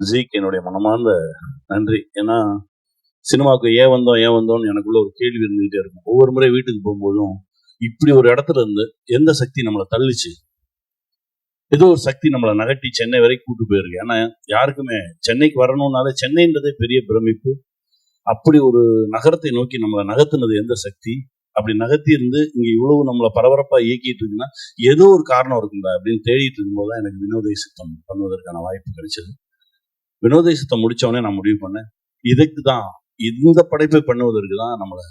ஜீக்கு என்னுடைய மனமார்ந்த நன்றி. ஏன்னா சினிமாவுக்கு ஏன் வந்தோம் ஏன் வந்தோம்னு எனக்குள்ள ஒரு கேள்வி இருந்துகிட்டே இருக்கும். ஒவ்வொரு முறை வீட்டுக்கு போகும்போதும் இப்படி ஒரு இடத்துல இருந்து எந்த சக்தி நம்மளை தள்ளிச்சு? ஏதோ ஒரு சக்தி நம்மளை நகட்டி சென்னை வரைக்கும் கூட்டு போயிருக்கு. ஏன்னா யாருக்குமே சென்னைக்கு வரணும்னாலே சென்னைன்றதே பெரிய பிரமிப்பு. அப்படி ஒரு நகரத்தை நோக்கி நம்மளை நகர்த்துனது எந்த சக்தி? அப்படி நகர்த்தி இருந்து இங்க இவ்வளவு நம்மளை பரபரப்பா இயக்கிட்டு இருக்குன்னா ஏதோ ஒரு காரணம் இருக்குங்களா அப்படின்னு தேடிட்டு இருக்கும்போது தான் எனக்கு வினோதை சித்தம் பண்ணுவதற்கான வாய்ப்பு கிடைச்சது. வினோதேசத்தை முடித்தவொடனே முடிச்ச உடனே நான் முடிவு பண்ணேன். இதுக்கு தான் இந்த படைப்பை பண்ணுவதற்கு தான் நம்மளை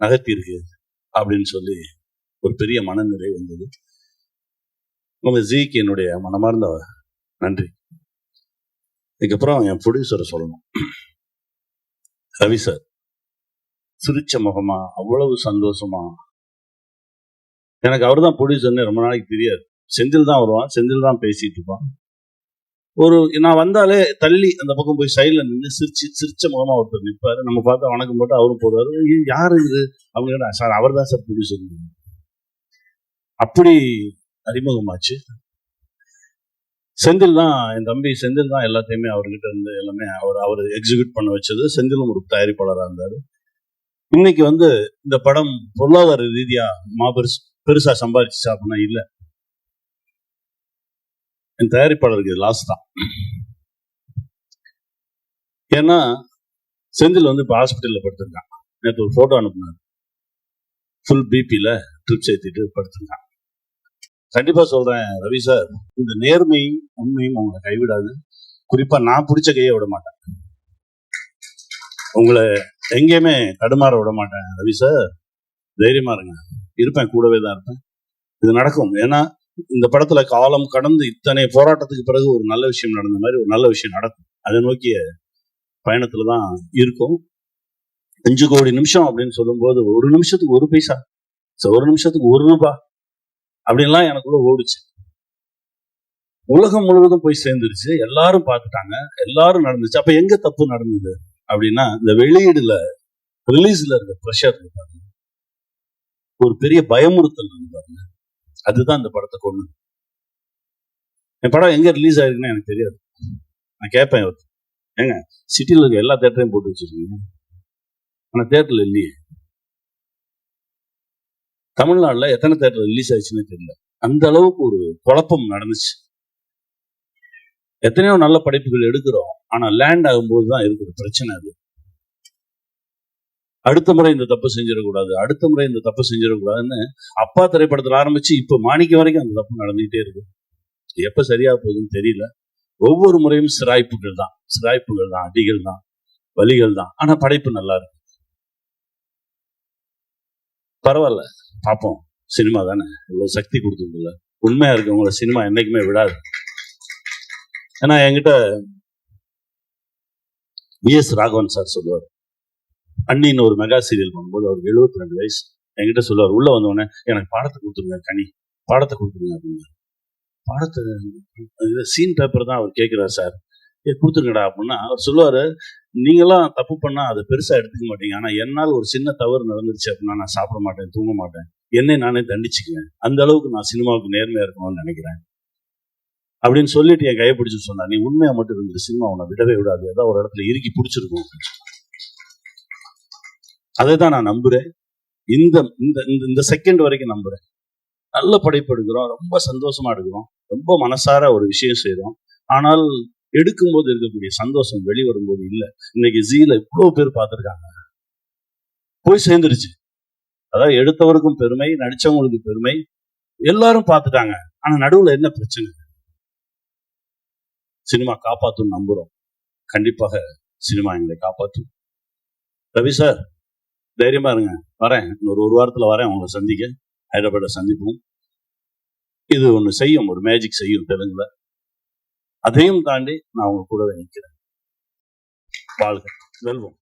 நகர்த்தி இருக்கு அப்படின்னு சொல்லி ஒரு பெரிய மனநிலை வந்தது. நம்ம ஜிக்கு என்னுடைய மனமார்ந்த நன்றி. இதுக்கப்புறம் என் ப்ரொடியூசரை சொல்லணும். ரவி சார் சிரிச்ச முகமா அவ்வளவு சந்தோஷமா. எனக்கு அவர் தான் ப்ரொடியூசர்னு ரொம்ப நாளைக்கு தெரியாது. செந்தில் தான் வருவான். செந்தில் தான் பேசிட்டு இருப்பான். ஒரு நான் வந்தாலே தள்ளி அந்த பக்கம் போய் சைடில் நின்று சிரிச்சு சிரிச்ச முகமா ஒருத்தர் நிற்பார் நம்ம பார்த்தா வணக்கம் போட்டு அவரும் போடுவாரு யார் யாரு இது? அவங்க சார் அவர் தான் சார் ப்ரொடியூசர் அப்படி அறிமுகமாச்சு. செந்தில் தான் என் தம்பி செந்தில் தான் எல்லாத்தையுமே அவர்கிட்ட இருந்து எல்லாமே அவர் அவர் எக்ஸிக்யூட் பண்ண வச்சது. செந்திலும் ஒரு தயாரிப்பாளராக இருந்தார். இன்னைக்கு வந்து இந்த படம் பொருளாதார ரீதியா மாபெருசு பெருசா சம்பாதிச்சு சாப்பிடணும் இல்ல. என் தயாரிப்பாளருக்கு லாஸ் தான். ஏன்னா செந்தில் வந்து இப்போ ஹாஸ்பிட்டல்ல படுத்திருக்கான். நேற்று ஒரு போட்டோ அனுப்புனார். ஃபுல் பிபியில் ட்ரிப்ஸ் ஏற்றிட்டு படுத்திருக்கான். கண்டிப்பா சொல்றேன் ரவி சார் இந்த நேர்மையும் உண்மையும் உங்களை கைவிடாது. குறிப்பா நான் பிடிச்ச கையை விட மாட்டேன். உங்களை எங்கேயுமே தடுமாற விட மாட்டேன் ரவி சார் தைரியமா இருங்க. இருப்பேன் கூடவே தான் இருப்பேன். இது நடக்கும். ஏன்னா இந்த படத்துல காலம் கடந்து இத்தனை போராட்டத்துக்கு பிறகு ஒரு நல்ல விஷயம் நடந்த மாதிரி ஒரு நல்ல விஷயம் நடக்கும். அதை நோக்கிய பயணத்துல தான் இருக்கும். அஞ்சு கோடி நிமிஷம் அப்படின்னு சொல்லும்போது ஒரு நிமிஷத்துக்கு ஒரு பைசா. சோ, ஒரு நிமிஷத்துக்கு ஒரு ரூபா அப்படின்லாம் எனக்குள்ள ஓடுச்சு. உலகம் முழுவதும் போய் சேர்ந்துருச்சு. எல்லாரும் பார்த்துட்டாங்க. எல்லாரும் நடந்துச்சு. அப்ப எங்க தப்பு நடந்தது அப்படின்னா இந்த வெளியீடுல ரிலீஸ்ல இருக்க ப்ரெஷர் பாருங்க. ஒரு பெரிய பயமுறுத்தல் இருக்கு பாருங்க. அதுதான் இந்த படத்தை கொண்டு என் படம் எங்க ரிலீஸ் ஆயிருக்குன்னு எனக்கு தெரியாது. நான் கேட்பேன் ஒருத்தர் ஏங்க சிட்டியில் இருக்க எல்லா தேட்டரையும் போட்டு வச்சிருக்கீங்க. ஆனா தேட்டர்ல இல்லையே. தமிழ்நாட்டுல எத்தனை தேட்டர் ரிலீஸ் ஆயிடுச்சுன்னு தெரியல. அந்த அளவுக்கு ஒரு குழப்பம் நடந்துச்சு. எத்தனையோ நல்ல படைப்புகள் எடுக்கிறோம். ஆனா லேண்ட் ஆகும்போது தான் இருக்கிற பிரச்சனை அது. அடுத்த முறை இந்த தப்பு செஞ்சிடக்கூடாது அடுத்த முறை இந்த தப்பு செஞ்சிடக்கூடாதுன்னு அப்பா திரைப்படத்துல ஆரம்பிச்சு இப்ப மாணிக்க வரைக்கும் அந்த தப்பு நடந்துகிட்டே இருக்கு. இது எப்ப சரியா போகுதுன்னு தெரியல. ஒவ்வொரு முறையும் சிராய்ப்புகள் தான். சிராய்ப்புகள் தான் அடிகள் தான் வலிகள் தான். ஆனா படைப்பு நல்லா இருக்கு. பரவாயில்ல. பார்ப்போம் சினிமா தானே? இவ்வளோ சக்தி கொடுத்துருக்குல்ல உண்மையா இருக்கவங்கள சினிமா என்னைக்குமே விடாது. ஏன்னா என்கிட்ட விஎஸ் ராகவன் சார் சொல்லுவார். அண்ணின்னு ஒரு மெகா சீரியல் பண்ணும்போது அவர் எழுபத்தி ரெண்டு வயசு. என்கிட்ட சொல்லுவார் உள்ள வந்த உடனே எனக்கு பாடத்தை கொடுத்துருங்க கனி. பாடத்தை கொடுத்துருங்க அப்படின்னு பாடத்தை சீன் பேப்பர் தான் அவர் கேட்குறார் சார் ஏ கொடுத்துருங்கடா அப்படின்னா அவர் சொல்லுவாரு நீங்களாம் தப்பு பண்ணா அதை பெருசா எடுத்துக்க மாட்டீங்க. ஆனா என்னால் ஒரு சின்ன தவறு நடந்துருச்சு அப்படின்னா நான் சாப்பிட மாட்டேன் தூங்க மாட்டேன். என்னை நானே தண்டிச்சுக்குவேன். அந்த அளவுக்கு நான் சினிமாவுக்கு நேர்மையா இருக்கணும்னு நினைக்கிறேன். அப்படின்னு சொல்லிட்டு என் கையை பிடிச்சு சொன்னா நீ உண்மையா மட்டும் இருந்துரு சினிமா உன்னை விடவே விடாது. ஏதாவது ஒரு இடத்துல இறுக்கி பிடிச்சிருக்கும். அதை தான் நான் நம்புறேன். இந்த இந்த இந்த- இந்த செகண்ட் வரைக்கும் நம்புறேன். நல்ல படைப்பு எடுக்கிறோம் ரொம்ப சந்தோஷமா எடுக்கிறோம் ரொம்ப மனசார ஒரு விஷயம் செய்கிறோம் ஆனால் எடுக்கும்போது இருக்கக்கூடிய சந்தோஷம் வெளிவரும்போது இல்லை. இன்னைக்கு ஜீல இவ்வளவு பேர் பார்த்திருக்காங்க. போய் சேர்ந்துருச்சு. அதாவது எடுத்தவருக்கும் பெருமை நடிச்சவங்களுக்கு பெருமை எல்லாரும் பார்த்துட்டாங்க. ஆனா நடுவுல என்ன பிரச்சனை? சினிமா காப்பாத்தும் நம்புறோம். கண்டிப்பாக சினிமா எங்களை காப்பாற்றும். ரவி சார் தைரியமா இருங்க. வரேன். இன்னொரு ஒரு வாரத்துல வரேன். உங்களை சந்திக்க. ஹைதராபாத்தை சந்திப்போம். இது ஒண்ணு செய்யும். ஒரு மேஜிக் செய்யும் தெலுங்குல. அதையும் தாண்டி நான் உங்க கூடவே நிற்கிறேன் வாழ்க. வெல்வம்.